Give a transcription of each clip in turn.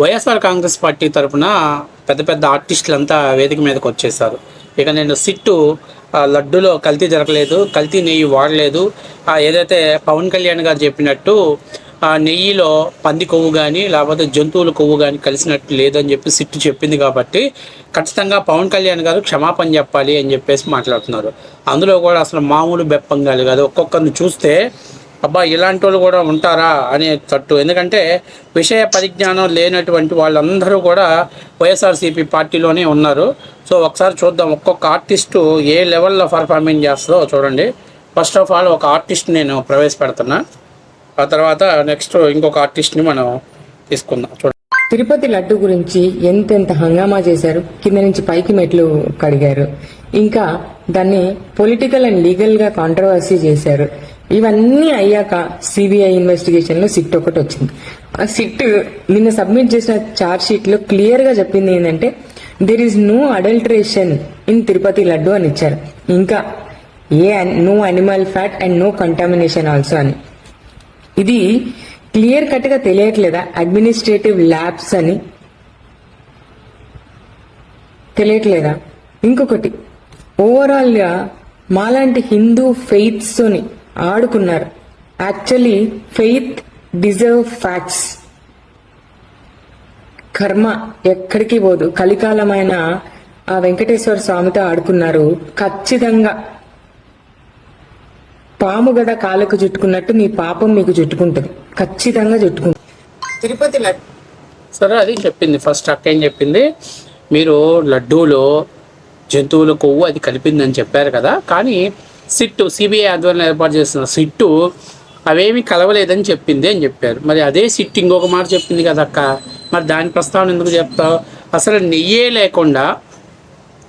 YSR Congress party తరఫున పెద్ద పెద్ద ఆర్టిస్టులు అంతా వేదిక మీదకి వచ్చేసారు ఇక నేను సిట్టు ఆ, లడ్డూలో కల్తీ జరగలేదు కల్తీ నెయ్యి వాడలేదు. ఏదైతే పవన్ కళ్యాణ్ గారు చెప్పినట్టు నెయ్యిలో పంది కొవ్వు కానీ లేకపోతే జంతువుల కొవ్వు కానీ కలిసినట్టు లేదని చెప్పి సిట్టు చెప్పింది కాబట్టి ఖచ్చితంగా పవన్ కళ్యాణ్ గారు క్షమాపణ చెప్పాలి అని చెప్పేసి మాట్లాడుతున్నారు. అందులో కూడా అసలు మామూలు బెప్పం కాదు. ఒక్కొక్కరిని చూస్తే అబ్బా ఇలాంటి వాళ్ళు కూడా ఉంటారా అనే తట్టు. ఎందుకంటే విషయ పరిజ్ఞానం లేనటువంటి వాళ్ళందరూ కూడా వైఎస్ఆర్సీపీ పార్టీలోనే ఉన్నారు. సో ఒకసారి చూద్దాం ఒక్కొక్క ఆర్టిస్టు ఏ లెవెల్లో పర్ఫార్మెన్స్ చేస్తుందో చూడండి. ఫస్ట్ ఆఫ్ ఆల్ ఒక ఆర్టిస్ట్ నేను ప్రవేశపెడుతున్నా. ఆ తర్వాత నెక్స్ట్ ఇంకొక ఆర్టిస్ట్ని మనం తీసుకుందాం. చూడండి. తిరుపతి లడ్డు గురించి ఎంతెంత హంగామా చేశారు? కింద నుంచి పైకి మెట్లు కడిగారు. ఇంకా దాన్ని పొలిటికల్ అండ్ లీగల్గా కాంట్రవర్సీ చేశారు. ఇవన్నీ అయ్యాక సిబిఐ ఇన్వెస్టిగేషన్లో సిట్ ఒకటి వచ్చింది. ఆ సిట్ నిన్న సబ్మిట్ చేసిన చార్జ్ షీట్లో క్లియర్గా చెప్పింది ఏంటంటే there is no adulteration in Tirupati laddu అని ఇచ్చారు. ఇంకా ఏ no animal fat and no contamination also అని. ఇది క్లియర్ కట్గా తెలియట్లేదా? అడ్మినిస్ట్రేటివ్ ల్యాబ్స్ అని. తెలియట్లేదా? ఇంకొకటి ఓవరాల్గా మాలాంటి హిందూ ఫెయిత్స్ తోని ఆడుకున్నారు. యాక్చువల్లీ ఫెయిత్ డిజర్వ్ ఫ్యాక్ట్స్ కర్మ ఎక్కడికి పోదు. కలికాలమైన ఆ వెంకటేశ్వర స్వామితో ఆడుకున్నారు. ఖచ్చితంగా. పాము గద కాళ్ళకు చుట్టుకున్నట్టు మీ పాపం మీకు చుట్టుకుంటుంది. ఖచ్చితంగా చుట్టుకుంటుంది. తిరుపతి సరే అది చెప్పింది ఫస్ట్ అక్క ఏం చెప్పింది? మీరు లడ్డూలో జంతువుల కొవ్వు అది కలిపిందని చెప్పారు కదా. కానీ సిట్టు సిబిఐ ఆధ్వర్యంలో ఏర్పాటు చేస్తున్న సిట్టు అవేమీ కలవలేదని చెప్పింది అని చెప్పారు. మరి అదే సిట్ ఇంకొక మాట చెప్పింది కదా అక్క. మరి దాని ప్రస్తావన ఎందుకు చెప్తావు? అసలు నెయ్యే లేకుండా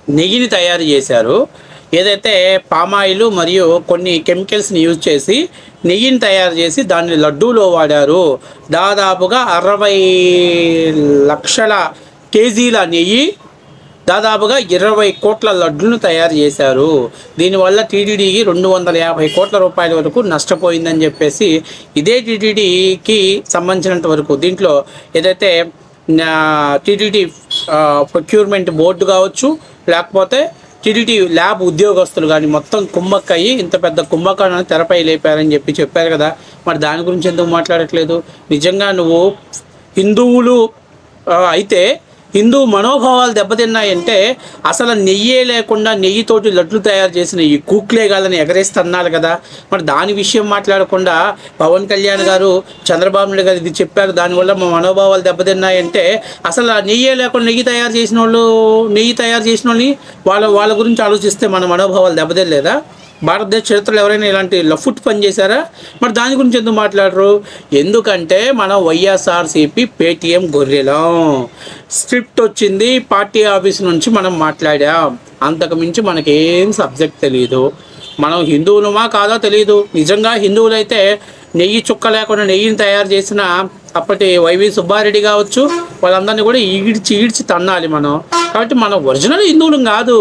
నెయ్యిని తయారు చేశారు. ఏదైతే పామాయిల్ మరియు కొన్ని కెమికల్స్ని యూజ్ చేసి నెయ్యిని తయారు చేసి దాన్ని లడ్డూలో వాడారు. దాదాపుగా అరవై లక్షల కేజీల నెయ్యి దాదాపుగా ఇరవై కోట్ల లడ్డులను తయారు చేశారు. దీనివల్ల టీటీడీకి రెండు వందల యాభై కోట్ల రూపాయల వరకు నష్టపోయిందని చెప్పేసి ఇదే టీటీడీకి సంబంధించినంత వరకు దీంట్లో ఏదైతే టీటీడీ ప్రొక్యూర్మెంట్ బోర్డు కావచ్చు లేకపోతే టీటీడీ ల్యాబ్ ఉద్యోగస్తులు కానీ మొత్తం కుమ్మక్కయ్యి ఇంత పెద్ద కుంభకాణాన్ని తెరపై లేపారని చెప్పి చెప్పారు కదా. మరి దాని గురించి ఎందుకు మాట్లాడట్లేదు? నిజంగా నువ్వు హిందువులు అయితే హిందూ మనోభావాలు దెబ్బతిన్నాయంటే అసలు నెయ్యే లేకుండా నెయ్యితోటి లడ్లు తయారు చేసిన ఈ కూక్లే గాలని ఎగరేస్తున్నారు కదా. మరి దాని విషయం మాట్లాడకుండా పవన్ కళ్యాణ్ గారు చంద్రబాబు నాయుడు గారు ఇది చెప్పారు. దానివల్ల మా మనోభావాలు దెబ్బతిన్నాయంటే అసలు ఆ నెయ్యే లేకుండా నెయ్యి తయారు చేసిన వాళ్ళు నెయ్యి తయారు చేసిన వాళ్ళని వాళ్ళ వాళ్ళ గురించి ఆలోచిస్తే మన మనోభావాలు దెబ్బతినలేదా? భారతదేశ చరిత్రలో ఎవరైనా ఇలాంటి లఫుట్ పని చేశారా? మరి దాని గురించి ఎందుకు మాట్లాడరు? ఎందుకంటే మనం వైఎస్ఆర్సీపీ పేటీఎం గొర్రెలం. స్క్రిప్ట్ వచ్చింది పార్టీ ఆఫీస్ నుంచి మనం మాట్లాడాం. అంతకు మించి మనకేం సబ్జెక్ట్ తెలియదు మనం హిందువులమా కాదో తెలియదు నిజంగా హిందువులైతే నెయ్యి చుక్క లేకుండా నెయ్యిని తయారు చేసిన అప్పటి వైవి సుబ్బారెడ్డి కావచ్చు వాళ్ళందరినీ కూడా ఈడ్చి ఈడ్చి తన్నాలి మనం. కాబట్టి మనం ఒరిజినల్ హిందువులం కాదు.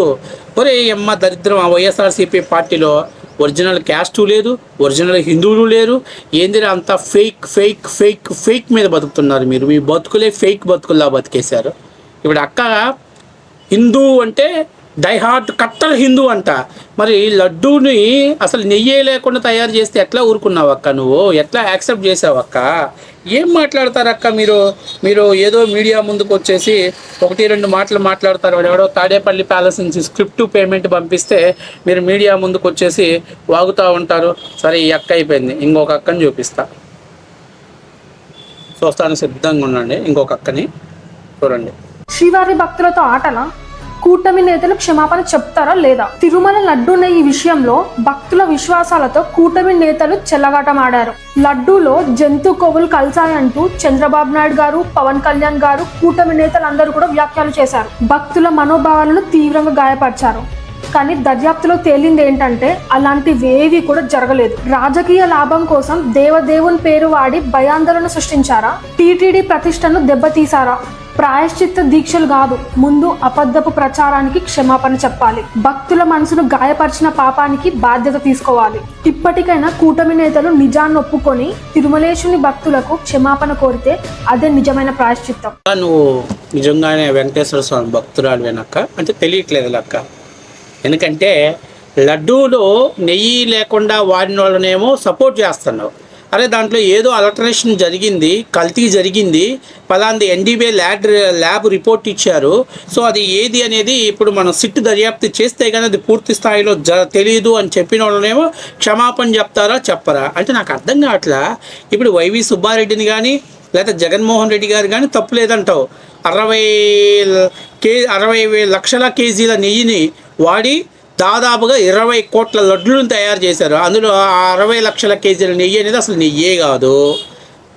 ఒరే అమ్మ దరిద్రం ఆ వైఎస్ఆర్సీపీ పార్టీలో ఒరిజినల్ క్యాస్టు లేదు ఒరిజినల్ హిందువులు లేరు. ఏందిరా అంతా ఫేక్ ఫేక్ ఫేక్ ఫేక్ మీద బతుకుతున్నారు మీరు? మీ బతుకులే ఫేక్ బతుకుల్లా బతికేశారు. ఇప్పుడు అక్క హిందూ అంటే డైహార్ట్ కట్టర్ హిందూ అంట. మరి లడ్డూని అసలు నెయ్యే లేకుండా తయారు చేస్తే ఎట్లా ఊరుకున్నావు అక్క నువ్వు? ఎట్లా యాక్సెప్ట్ చేసావు అక్క? ఏం మాట్లాడతారక్క మీరు? మీరు ఏదో మీడియా ముందుకు వచ్చేసి ఒకటి రెండు మాటలు మాట్లాడతారు. ఎవడో తాడేపల్లి ప్యాలెస్ నుంచి స్క్రిప్ట్ పేమెంట్ పంపిస్తే మీరు మీడియా ముందుకు వచ్చేసి వాగుతూ ఉంటారు. సరే ఈ అక్క అయిపోయింది. ఇంకొక అక్కని చూపిస్తా. చూస్తాను సిద్ధంగా ఉండండి. ఇంకొక అక్కని చూడండి. శ్రీవారి భక్తులతో ఆటనా? కూటమి నేతలు క్షమాపణ చెప్తారా లేదా? తిరుమల లడ్డూన ఈ విషయంలో భక్తుల విశ్వాసాలతో కూటమి నేతలు చెల్లగాటమాడారు లడ్డూలో జంతు కొవ్వులు కలిసాయంటూ చంద్రబాబు నాయుడు గారు పవన్ కళ్యాణ్ గారు కూటమి నేతలందరూ కూడా వ్యాఖ్యలు చేశారు. భక్తుల మనోభావాలను తీవ్రంగా గాయపరిచారు. కానీ దర్యాప్తులో తేలింది ఏంటంటే అలాంటివేవి కూడా జరగలేదు. రాజకీయ లాభం కోసం దేవదేవుని పేరు వాడి భయాందోళన సృష్టించారా? టీటీడీ ప్రతిష్టను దెబ్బతీసారా ప్రాయశ్చిత్త దీక్షలు కాదు ముందు అబద్ధపు ప్రచారానికి క్షమాపణ చెప్పాలి. భక్తుల మనసును గాయపరిచిన పాపానికి బాధ్యత తీసుకోవాలి. ఇప్పటికైనా కూటమి నేతలు నిజాన్ని ఒప్పుకొని తిరుమలేశుని భక్తులకు క్షమాపణ కోరితే అదే నిజమైన ప్రాయశ్చిత్తం. నువ్వు నిజంగానే వెంకటేశ్వర స్వామి భక్తురాలు వెనక్క? అంటే తెలియట్లేదు లక్క. ఎందుకంటే లడ్డూలో నెయ్యి లేకుండా వాడిన వాళ్ళనేమో సపోర్ట్ చేస్తున్నావు. అరే దాంట్లో ఏదో అల్టరేషన్ జరిగింది కల్తీ జరిగింది. పలాంది ఎన్డీబీ ల్యాబ్ ల్యాబ్ రిపోర్ట్ ఇచ్చారు. సో అది ఏది అనేది ఇప్పుడు మనం సిట్ దర్యాప్తు చేస్తే కానీ అది పూర్తి స్థాయిలో జ తెలియదు అని చెప్పిన వాళ్ళనేమో క్షమాపణ చెప్తారా చెప్పరా? అంటే నాకు అర్థం కావట్లా. ఇప్పుడు వైవి సుబ్బారెడ్డిని కానీ లేదా జగన్మోహన్ రెడ్డి గారు కానీ తప్పు లేదంటావు. అరవై కే అరవై లక్షల కేజీల నెయ్యిని వాడి దాదాపుగా ఇరవై కోట్ల లడ్లను తయారు చేశారు. అందులో ఆ అరవై లక్షల కేజీల నెయ్యి అనేది అసలు నెయ్యే కాదు.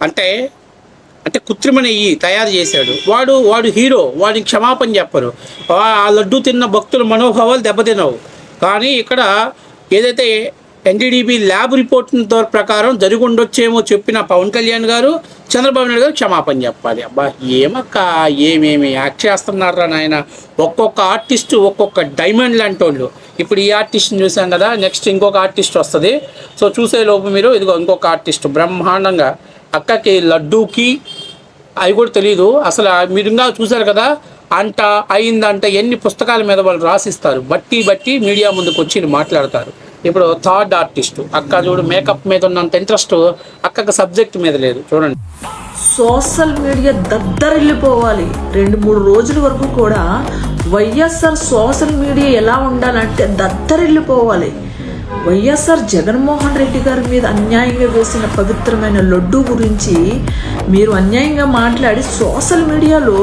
అంటే అంటే కృత్రిమ నెయ్యి తయారు చేశాడు. వాడు వాడు హీరో వాడికి క్షమాపణ చెప్పరు. ఆ లడ్డు తిన్న భక్తుల మనోభావాలు దెబ్బతినవు. కానీ ఇక్కడ ఏదైతే ఎన్డీడీబీ ల్యాబ్ రిపోర్ట్ ప్రకారం జరిగి ఉండొచ్చేమో చెప్పిన పవన్ కళ్యాణ్ గారు చంద్రబాబు నాయుడు గారు క్షమాపణ చెప్పాలి. అబ్బా ఏమక్క ఏమేమి యాక్ట్ చేస్తున్నారా నాయన? ఒక్కొక్క ఆర్టిస్ట్ ఒక్కొక్క డైమండ్ లాంటి వాళ్ళు ఇప్పుడు ఈ ఆర్టిస్ట్ని చూసాం కదా నెక్స్ట్ ఇంకొక ఆర్టిస్ట్ వస్తుంది. సో చూసే లోపు మీరు ఇదిగో ఇంకొక ఆర్టిస్ట్ బ్రహ్మాండంగా అక్కకి లడ్డూకి అవి కూడా తెలియదు అసలు మీరు ఇంకా చూశారు కదా అంట అయిందంట ఎన్ని పుస్తకాల మీద వాళ్ళు రాసిస్తారు. బట్టి బట్టి మీడియా ముందుకు వచ్చి మాట్లాడతారు. ఇప్పుడు థర్డ్ ఆర్టిస్ట్ అక్క చూడు మేకప్ మీద ఉన్నంత ఇంట్రెస్ట్ అక్కకి సబ్జెక్ట్ మీద లేదు. చూడండి. సోషల్ మీడియా దద్దరిల్లిపోవాలి. రెండు మూడు రోజుల వరకు కూడా వైఎస్ఆర్ సోషల్ మీడియా ఎలా ఉండాలంటే దద్దరిల్లిపోవాలి. వైఎస్ఆర్ జగన్మోహన్ రెడ్డి గారి మీద అన్యాయంగా వేసిన పవిత్రమైన లడ్డు గురించి మీరు అన్యాయంగా మాట్లాడి సోషల్ మీడియాలో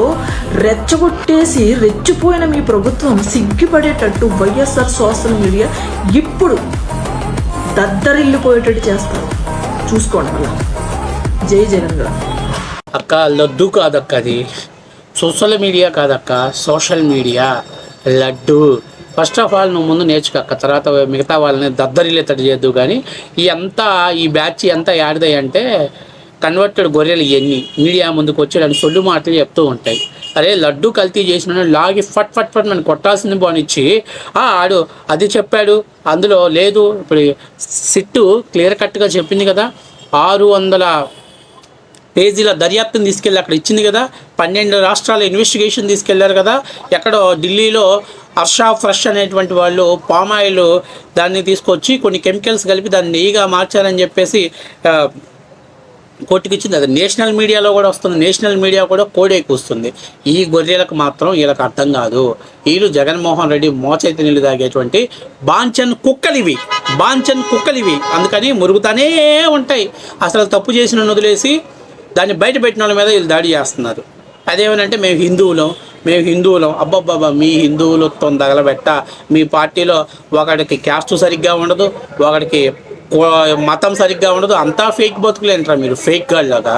రెచ్చగొట్టేసి రెచ్చిపోయిన మీ ప్రభుత్వం సిగ్గుపడేటట్టు వైఎస్ఆర్ సోషల్ మీడియా ఇప్పుడు దద్దరిల్లిపోయేటట్టు చేస్తారు. చూసుకోండి అలా జై జగన్ గారు. అక్క లడ్డు కాదక్క అది. సోషల్ మీడియా కాదక్క social media laddu. First of all నువ్వు ముందు నేర్చుకోక తర్వాత మిగతా వాళ్ళని దద్దరిల్లేటట్టు చేద్దు కానీ ఈ అంతా ఈ బ్యాచ్ ఎంత యాడిదాయి అంటే కన్వర్టెడ్ గొర్రెలు ఇవన్నీ మీడియా ముందుకు వచ్చి సొల్లు మాటలు చెప్తూ ఉంటాయి. అరే లడ్డు కల్తీ చేసిన లాగి ఫట్ ఫట్ ఫట్ నన్ను కొట్టాల్సింది బానిచ్చి ఆడు అది చెప్పాడు అందులో లేదు ఇప్పుడు సిట్టు క్లియర్ కట్గా చెప్పింది కదా ఆరు వందల పేజీల దర్యాప్తుని తీసుకెళ్ళి అక్కడ ఇచ్చింది కదా పన్నెండు రాష్ట్రాల ఇన్వెస్టిగేషన్ తీసుకెళ్ళారు కదా ఎక్కడో ఢిల్లీలో హర్షా ఫ్రెష్ అనేటువంటి వాళ్ళు పామాయిల్ దాన్ని తీసుకొచ్చి కొన్ని కెమికల్స్ కలిపి దాన్ని నెయ్యిగా మార్చారని చెప్పేసి ఆ, కోర్టుకి ఇచ్చింది అది నేషనల్ మీడియాలో కూడా వస్తుంది. నేషనల్ మీడియా కూడా కోడే కూస్తుంది. ఈ గొర్రెలకు మాత్రం వీళ్ళకి అర్థం కాదు. వీళ్ళు జగన్మోహన్ రెడ్డి మోచైతే నీళ్ళు తాగేటువంటి బాంచన్ కుక్కలివి. బాంచన్ కుక్కలివి. అందుకని మురుగుతానే ఉంటాయి. అసలు తప్పు చేసిన వదిలేసి దాన్ని బయట పెట్టిన వాళ్ళ మీద వీళ్ళు దాడి చేస్తున్నారు. అదేమనంటే మేము హిందువులం. మేము హిందువులం. అబ్బబ్బబ్బా మీ హిందువులతో తగలబెట్ట. మీ పార్టీలో ఒకడికి క్యాస్ట్ సరిగ్గా ఉండదు ఒకడికి మతం సరిగ్గా ఉండదు అంతా ఫేక్ బతుకులేంటారా మీరు. ఫేక్ గాళ్ళగా